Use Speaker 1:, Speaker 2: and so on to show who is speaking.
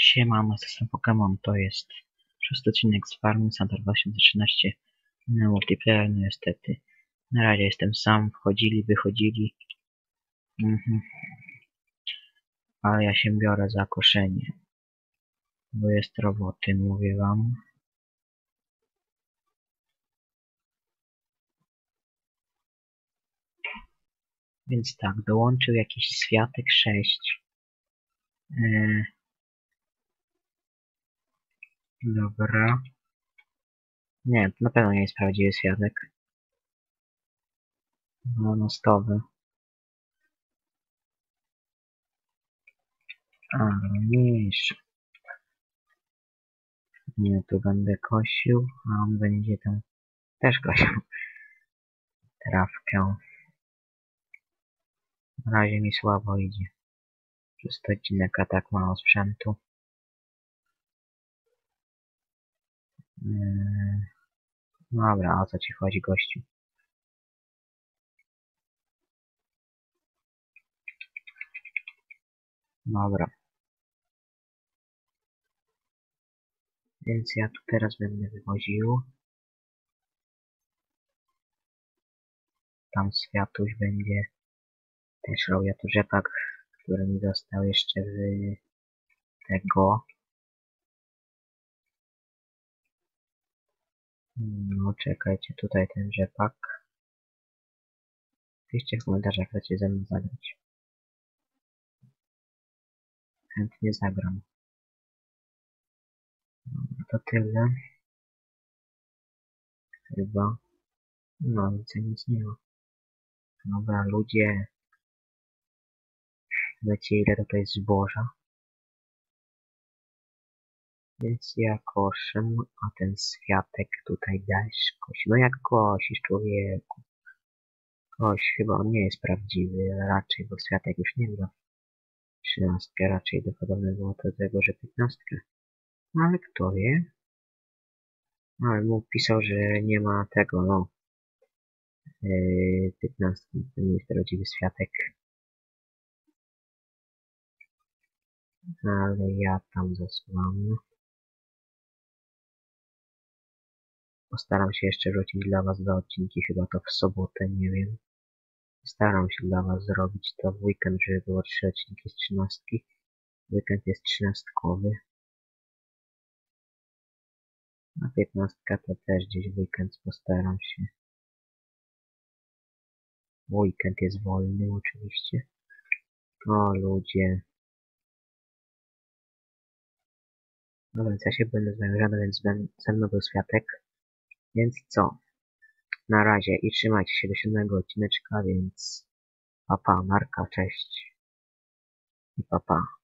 Speaker 1: Siema, jestem Pokémon, to jest szósty odcinek z Farmy Center 2013 na multiplayer, no niestety. Na razie jestem sam, wchodzili, wychodzili. Mhm. Ale ja się biorę za koszenie. Bo jest roboty, mówię wam. Więc tak, dołączył jakiś Światek 6. Eee, Dobra. Nie, to na pewno nie jest prawdziwy świadek. No, mostowy. A, mniejszy. Nie, tu będę kosił, a on będzie tam też kosił trawkę. Na razie mi słabo idzie. Przez to odcinek, tak mało sprzętu. Dobra, o co ci chodzi, gościu? Dobra. Więc ja tu teraz będę wywoził. Tam Światuś będzie też robił tu rzepak, który mi został jeszcze w tego. No czekajcie, tutaj ten rzepak. Piszcie w komentarzach, chcecie ze mną zagrać. Chętnie zagram. Dobra, to tyle. Chyba. No, więcej nic nie ma. Dobra, ludzie. Wiecie ile to jest zboża? Więc ja koszę, a ten światek tutaj dajesz kosi. No jak kosisz, człowieku? Koś, chyba on nie jest prawdziwy, raczej, bo światek już nie gra. Trzynastkę raczej podobne było do tego, że piętnastkę. No ale kto wie? No ale mu pisał, że nie ma tego, no. Yy, to nie jest prawdziwy światek. Ale ja tam zasłam. Postaram się jeszcze wrócić dla Was do odcinki, chyba to w sobotę, nie wiem. Staram się dla Was zrobić to w weekend, żeby było trzy odcinki z trzynastki. Weekend jest trzynastkowy. A piętnastka to też gdzieś weekend postaram się. Weekend jest wolny oczywiście. O ludzie. No więc ja się będę znajdował, więc ze mną był Światek. Więc co? Na razie i trzymajcie się do siódmego odcineczka, więc papa, Marka, cześć. I papa.